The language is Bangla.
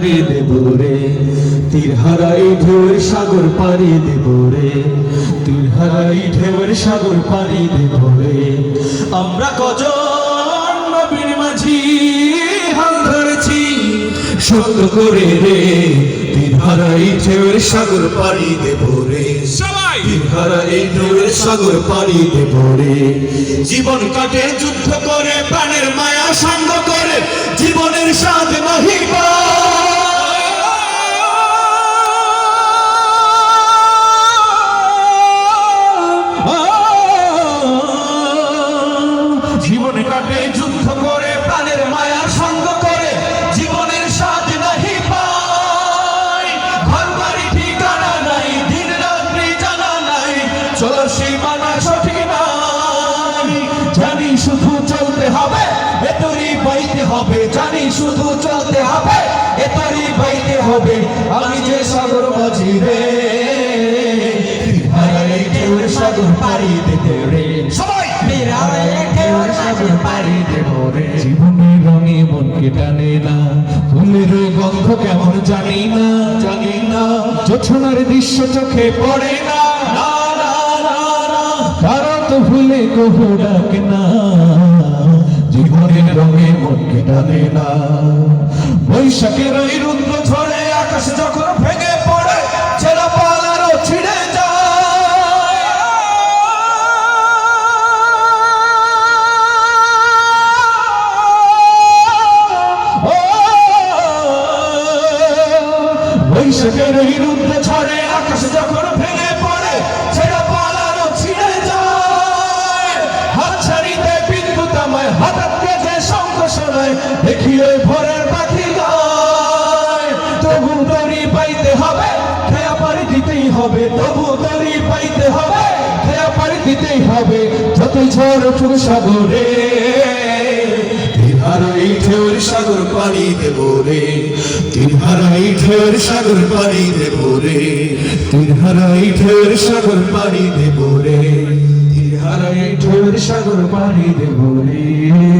দেব রে। তীর হারাই ঢেউর সাগর পাড়ি দেব রে। তীর হারাই ঢেউর সাগর দেব রে। আমরা কজন নবীর মাঝি হাল ধরেছি সত্য করে রে। ঢেউর সাগর পাড়ি দেব রে। সবাই! ঢেউর সাগর পাড়ি দেব রে। জীবন কাটে যুদ্ধ করে প্রাণের মায়া সঙ্গ করে। জীবনের স্বাদ চলো সীমানা সঠিক নাই। জানি শুধু চলতে হবে এতরি পাইতে হবে। জানি শুধু চলতে হবে এতরি পাইতে হবে। আমি যে সাগর মাঝি রে সাগর পাড়ি দিতে রে। সবাই! সাগর পাড়ি দেব রে। জীবনের রঙে মনকে টানে না ফুলের গন্ধ কেমন জানি না জানি না জোছনার দৃশ্য চোখে পড়ে না। ভুলে কহু ডাকে না। জীবনের রঙে মনকে টানে না। বৈশাখের ওই রুদ্র ঝড়ে আকাশ যখন ভেঙে পড়ে, ছেড়া পালারও ছিঁড়ে যায়। বৈশাখের ওই রুদ্র ঝড়ে আকাশ যখন ভেঙে পাইতে হবে, খেয়া পারি দিতেই হবে, যতই ঝড় উঠুক সাগরে। তিনহারাই ঢেউর সাগর পাড়ি দেব রে তিনহারাই ঢেউর সাগর পাড়ি দেব রে তিনহারাই ঢেউর সাগর পাড়ি দেব রে তিনহারাই ঢেউর সাগর পাড়ি দেব রে।